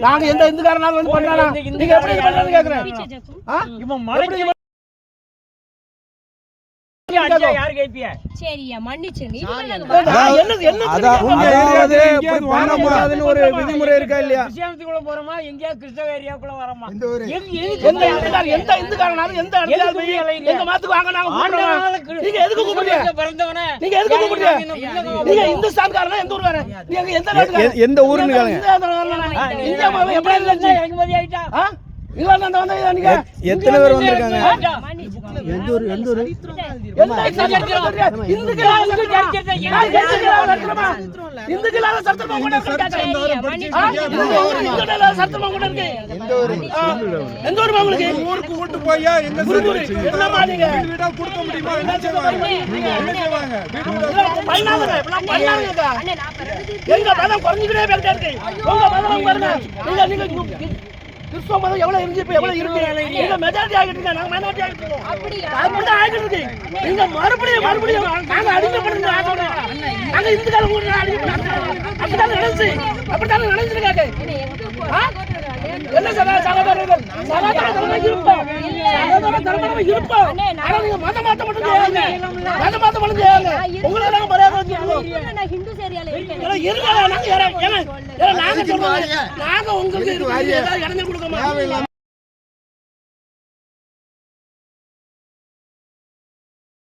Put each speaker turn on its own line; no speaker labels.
நாங்க எந்த இந்துக்காரனாலும் வந்து பண்ணலாம் நீங்க எப்படி பண்றதுன்னு கேக்குறேன்?
இவன் மலைக்கு
ஒரு விதிமுறை இருக்கா இல்லையா?
கிறிஸ்டியானத்துக்குள்ள போறோமா? எங்கேயா கிறிஸ்தவ ஏரியாக்குள்ள வரமா?
ஒரு
எந்த இந்துக்காரனாலும்? எங்க மாத்துக்கு வாங்க? நாங்க எதுக்கு கூப்பிடுறீங்க?
பிறந்தவன
நீங்க எதுக்கு கூப்பிடுறீங்க?
நாங்க.
இந்துஸ்தான்காரனா எந்த ஊர்காரன் நீங்க எந்த
எந்த ஊருன்னு கேளுங்க.
இந்தியா எப்படி
ஆயிட்டா?
இங்கிலாந்து வந்தா நீங்க
எத்தனை பேர் வந்திருக்காங்க? ஊருக்கு கூட்டு போயா எங்க
என்னமா நீங்க
வீடா கொடுக்க முடியுமா என்ன செய்வாங்க என்ன செய்வாங்க
பண்ணாதீங்க, எங்க போயிட்டே இருக்கு உங்க பாருங்க நீங்க கிறிஸ்துவ மதம் எவ்வளவு இருந்து இப்ப எவ்வளவு இருக்கு? நீங்க மெஜாரிட்டி ஆகிட்டு இருக்கீங்க. நாங்க மைனாரிட்டி ஆகிட்டு இருக்கோம். அப்படிதான் ஆகிட்டு இருக்கு நீங்க மறுபடியும் மறுபடியும் நாங்க அடிமைப்படுறது ஆகணும் நாங்க இந்துக்கார ஊர்ல அப்படிதான் நினைச்சு அப்படிதான் நினைச்சிருக்காங்க? என்ன சகா சகோதரர்கள்? சகோதர தர்மம் இருப்போம். சகோதர தர்மம் இருப்போம். ஆனா நீங்க மதம் மாத்த மட்டும் செய்யாங்க மதம் மாத்த மட்டும் செய்யாங்க உங்களுக்கு நாங்க மரியாதை வச்சிருக்கோம் இருங்க நாங்க ஏன்னா நாங்க உங்களுக்கு இருக்கு ஏதாவது இடம் கொடுக்க மாட்டோம்.